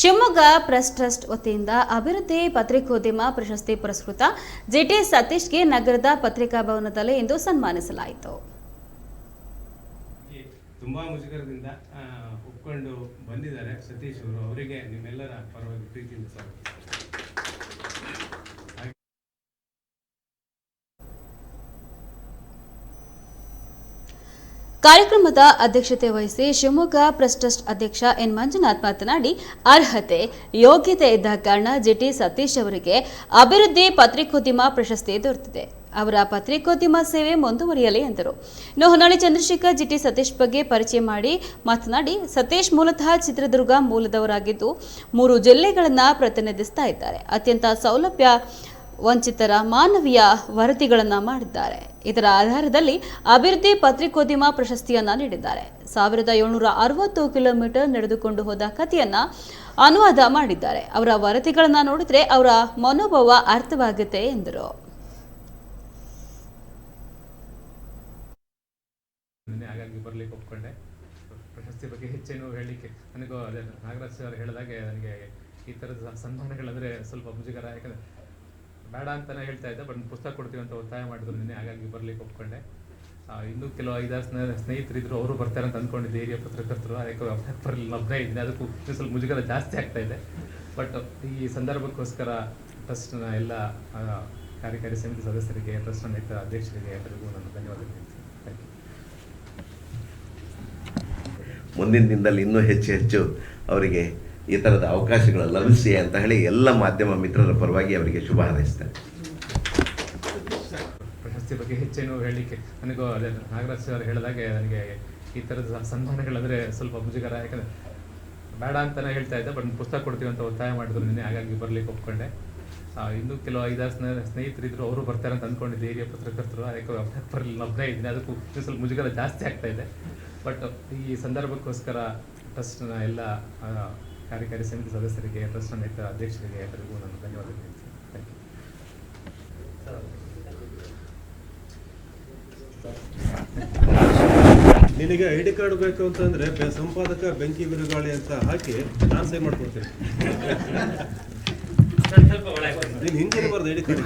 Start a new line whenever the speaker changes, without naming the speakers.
Shivamogga press trust ವತಿಯಿಂದ ಅಭಿವೃದ್ಧಿ ಪತ್ರಿಕೋದ್ಯಮ ಪ್ರಶಸ್ತಿ ಪುರಸ್ಕೃತ ಜಿಟಿ ಸತೀಶ್ಗೆ ನಗರದ ಪತ್ರಿಕಾ ಭವನದಲ್ಲಿ ಇಂದು ಸನ್ಮಾನಿಸಲಾಯಿತು.
ತುಂಬಾ ಮುಜುಗರದಿಂದ ಒಪ್ಕೊಂಡು ಬಂದಿದ್ದಾರೆ ಸತೀಶ್ ಅವರು. ಅವರಿಗೆ ನಿಮ್ಮೆಲ್ಲರ ಪರವಾಗಿ ಪ್ರೀತಿಯಿಂದ
ಕಾರ್ಯಕ್ರಮದ ಅಧ್ಯಕ್ಷತೆ ವಹಿಸಿ ಶಿವಮೊಗ್ಗ ಪ್ರೆಸ್ ಟ್ರಸ್ಟ್ ಅಧ್ಯಕ್ಷ ಎನ್ ಮಂಜುನಾಥ್ ಮಾತನಾಡಿ, ಅರ್ಹತೆ, ಯೋಗ್ಯತೆ ಇದ್ದ ಕಾರಣ ಜಿಟಿ ಸತೀಶ್ ಅವರಿಗೆ ಅಭಿವೃದ್ಧಿ ಪತ್ರಿಕೋದ್ಯಮ ಪ್ರಶಸ್ತಿ ದೊರೆತಿದೆ. ಅವರ ಪತ್ರಿಕೋದ್ಯಮ ಸೇವೆ ಮುಂದುವರಿಯಲಿ ಎಂದರು. ಇನ್ನು ಹೊನ್ನಾಳಿ ಚಂದ್ರಶೇಖರ್ ಜಿಟಿ ಸತೀಶ್ ಬಗ್ಗೆ ಪರಿಚಯ ಮಾಡಿ ಮಾತನಾಡಿ, ಸತೀಶ್ ಮೂಲತಃ ಚಿತ್ರದುರ್ಗ ಮೂಲದವರಾಗಿದ್ದು, ಮೂರು ಜಿಲ್ಲೆಗಳನ್ನು ಪ್ರತಿನಿಧಿಸ್ತಾ ಇದ್ದಾರೆ. ಅತ್ಯಂತ ಸೌಲಭ್ಯ ವಂಚಿತರ ಮಾನವೀಯ ವರದಿಗಳನ್ನು ಮಾಡಿದ್ದಾರೆ. ಇದರ ಆಧಾರದಲ್ಲಿ ಅಭಿವೃದ್ಧಿ ಪತ್ರಿಕೋದ್ಯಮ ಪ್ರಶಸ್ತಿಯನ್ನ ನೀಡಿದ್ದಾರೆ. ಸಾವಿರದ ಏಳ್ನೂರ ಅರವತ್ತು ಕಿಲೋಮೀಟರ್ ನಡೆದುಕೊಂಡು ಹೋದ ಕಥೆಯನ್ನ ಅನುವಾದ ಮಾಡಿದ್ದಾರೆ. ಅವರ ವರದಿಗಳನ್ನ ನೋಡಿದ್ರೆ ಅವರ ಮನೋಭಾವ ಅರ್ಥವಾಗುತ್ತೆ ಎಂದರು.
ಬರ್ಲಿಕ್ಕೆ ಪ್ರಶಸ್ತಿ ಬಗ್ಗೆ ಹೆಚ್ಚೇನು ಹೇಳಲಿಕ್ಕೆ ನನಗೂ ಅದೇ ನಾಗರಾಜ್ ಸರ್ ಹೇಳಿದಾಗೆ ನನಗೆ ಈ ಥರದ ಸನ್ಮಾನಗಳಂದರೆ ಸ್ವಲ್ಪ ಮುಜುಗರ. ಯಾಕಂದರೆ ಬೇಡ ಅಂತಾನೆ ಹೇಳ್ತಾ ಇದ್ದೆ, ಬಟ್ ಪುಸ್ತಕ ಕೊಡ್ತೀವಿ ಅಂತ ಒತ್ತಾಯ ಮಾಡಿದ್ರು ನಿನ್ನೆ, ಹಾಗಾಗಿ ಬರ್ಲಿಕ್ಕೆ ಒಪ್ಕೊಂಡೆ. ಇನ್ನೂ ಕೆಲವು ಐದಾರು ಸ್ನೇ ಸ್ನೇಹಿತರಿದ್ರು, ಅವರು ಬರ್ತಾರೆ ಅಂತ ಅಂದ್ಕೊಂಡಿದ್ದೆ ಹಿರಿಯ ಪತ್ರಕರ್ತರು, ಅದಕ್ಕೆ ಬರಲಿಲ್ಲ ಒಬ್ಬನೇ ಇದ್ದೀನಿ, ಅದಕ್ಕೂ ಸ್ವಲ್ಪ ಮುಜುಗರ ಜಾಸ್ತಿ ಆಗ್ತಾ ಇದೆ. ಬಟ್ ಈ ಸಂದರ್ಭಕ್ಕೋಸ್ಕರ ಟ್ರಸ್ಟ್ನ ಎಲ್ಲ ಕಾರ್ಯಕಾರಿ ಸಮಿತಿ ಸದಸ್ಯರಿಗೆ ಟ್ರಸ್ಟ್ನ ನೇತ್ರ ಅಧ್ಯಕ್ಷರಿಗೆ ಎಲ್ಲರಿಗೂ ನಾನು ಧನ್ಯವಾದ
ಮುಂದಿನ ದಿನದಲ್ಲಿ ಇನ್ನೂ ಹೆಚ್ಚು ಹೆಚ್ಚು ಅವರಿಗೆ ಈ ಥರದ ಅವಕಾಶಗಳು ಲಭಿಸಿ ಅಂತ ಹೇಳಿ ಎಲ್ಲ ಮಾಧ್ಯಮ ಮಿತ್ರರ ಪರವಾಗಿ ಅವರಿಗೆ ಶುಭ ಹಾರೈಸ್ತೇನೆ.
ಪ್ರಶಸ್ತಿ ಬಗ್ಗೆ ಹೆಚ್ಚೇನು ಹೇಳಲಿಕ್ಕೆ ನನಗೂ ಅದೇ ನಾಗರಾಜ್ ಸರ್ ಹೇಳಿದಾಗೆ ನನಗೆ ಈ ಥರದ ಸನ್ಮಾನಗಳಂದರೆ ಸ್ವಲ್ಪ ಮುಜುಗರ, ಯಾಕಂದರೆ ಬೇಡ ಅಂತಾನೆ ಹೇಳ್ತಾ ಇದ್ದೆ, ಬಟ್ ಪುಸ್ತಕ ಕೊಡ್ತೀವಿ ಅಂತ ಒತ್ತಾಯ ಮಾಡಿದ್ರು ನಿನ್ನೆ, ಹಾಗಾಗಿ ಬರಲಿಕ್ಕೆ ಒಪ್ಕೊಂಡೆ. ಇನ್ನೂ ಕೆಲವು ಐದಾರು ಸ್ನೇಹ, ಸ್ನೇಹಿತರಿದ್ರು, ಅವರು ಬರ್ತಾರೆ ಅಂತ ಅಂದ್ಕೊಂಡಿದ್ದೆ, ಹಿರಿಯ ಪತ್ರಕರ್ತರು, ಅದಕ್ಕೆ ಬರಲಿಲ್ಲ ಒಬ್ಬನೇ ಇದ್ದೀನಿ, ಅದಕ್ಕೂ ಸ್ವಲ್ಪ ಮುಜುಗರ ಜಾಸ್ತಿ ಆಗ್ತಾ ಇದೆ. ಬಟ್ ಈ ಸಂದರ್ಭಕ್ಕೋಸ್ಕರ ಟ್ರಸ್ಟ್ನ ಎಲ್ಲ ಕಾರ್ಯಕಾರಿ ಸಮಿತಿ ಸದಸ್ಯರಿಗೆ ಟ್ರಸ್ಟ್ ನೇತ್ರ ಅಧ್ಯಕ್ಷರಿಗೆ ಎಲ್ಲರಿಗೂ ನಾನು ಧನ್ಯವಾದ ಹೇಳ್ತೀನಿ ಥ್ಯಾಂಕ್ ಯು
ನಿನಗೆ ಐ ಡಿ ಕಾರ್ಡ್ ಬೇಕು ಅಂತಂದ್ರೆ ಬೆ- ಸಂಪಾದಕ ಬೆಂಕಿ ಬಿರುಗಾಳಿ ಅಂತ ಹಾಕಿ ನಾನು ಸೇವ್ ಮಾಡ್ಕೊಡ್ತೀನಿ. ನೀನು ಬರ್ದು ಐ ಡಿ ಕಾರ್ಡ್